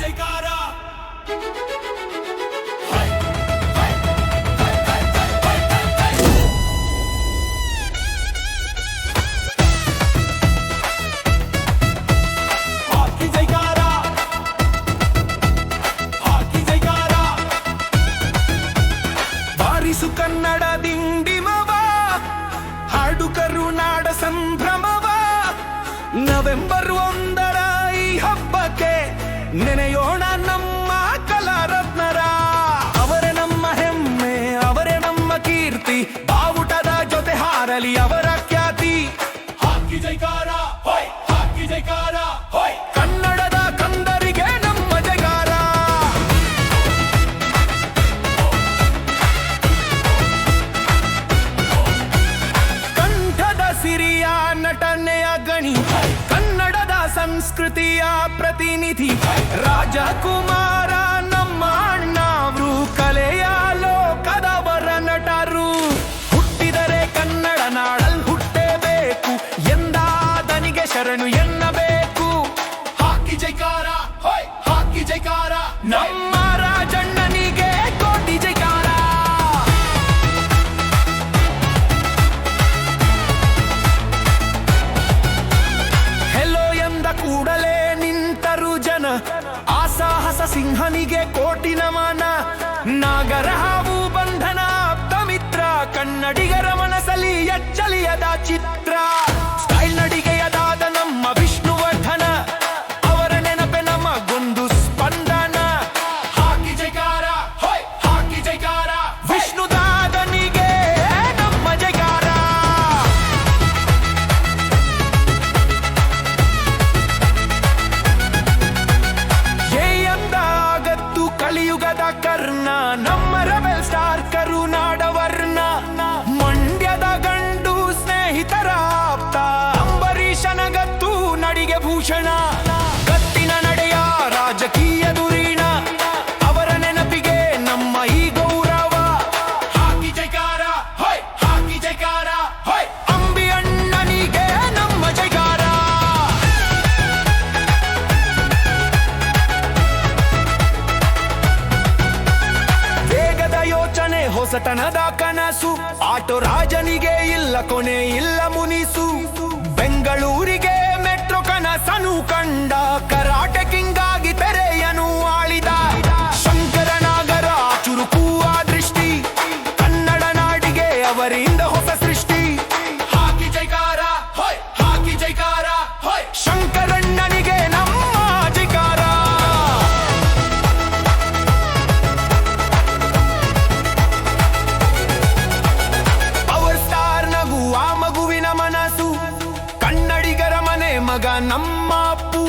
జైకారా ಕನ್ನಡ ದಿಂಡಿಮವ ಹಾಡು ಕರುನಾಡ ಸಂಭ ಗಣಿ. ಕನ್ನಡದ ಸಂಸ್ಕೃತಿಯ ಪ್ರತಿನಿಧಿ. ರಾಜಕುಮಾರ ನಮ್ಮ ಅಣ್ಣವರು ಕಲೆಯ ಲೋಕದವರ ನಟರು. ಹುಟ್ಟಿದರೆ ಕನ್ನಡ ನಾಡಲ್ ಹುಟ್ಟೇಬೇಕು. ಎಂದಾದನಿಗೆ ಶರಣು ಎನ್ನಬೇಕು. ಹಾಕಿ ಜೈಕಾರ ಹಾಕಿ ಜೈಕಾರ. ನಮ್ಮ ಕೂಡಲೇ ನಿಂತರು ಜನ. ಆಸಾಹಸ ಸಿಂಹನಿಗೆ ಕೋಟಿ ನಮನ ನಾಗರ ಹಾವು ಬಂಧನ ಮಿತ್ರ ಕನ್ನಡಿಗರ ಮನಸಲಿ ಎಚ್ಚಲಿಯದ ಚಿತ್ರ. ಅವರ ನೆನಪಿಗೆ ನಮ್ಮ ಈ ಗೌರವ. ಹಾಕಿ ಜೈಕಾರ ಹಾಕಿ ಜೈಕಾರ ನಮ್ಮ ಜೈಕಾರ. ವೇಗದ ಯೋಚನೆ, ಹೊಸತನದ ಕನಸು. ಆಟೋ ರಾಜನಿಗೆ ಇಲ್ಲ, ಕೊನೆ ಇಲ್ಲ ಮುನಿಸು. ಮಗ ನಮ್ಮ ಅಪ್ಪು.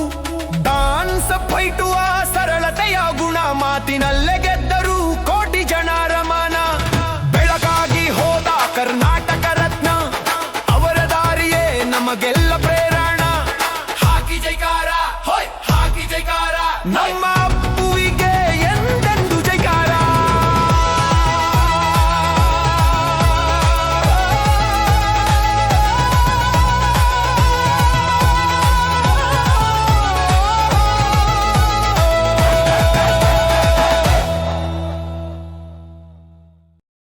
ಡಾನ್ಸ್ ಪೈಟುವ ಸರಳತೆಯ ಗುಣ ಮಾತಿನಲ್ಲೇ ಗೆದ್ದರು ಕೋಟಿ ಜನ ರಮನ ಬೆಳಗಾಗಿ ಹೋದ ಕರ್ನಾಟಕ ರತ್ನ, ಅವರ ದಾರಿಯೇ ನಮಗೆಲ್ಲ ಪ್ರೇರಣ. ಹಾಕಿ ಜೈಕಾರ, ಹೋಯ್, ಹಾಕಿ ಜೈಕಾರ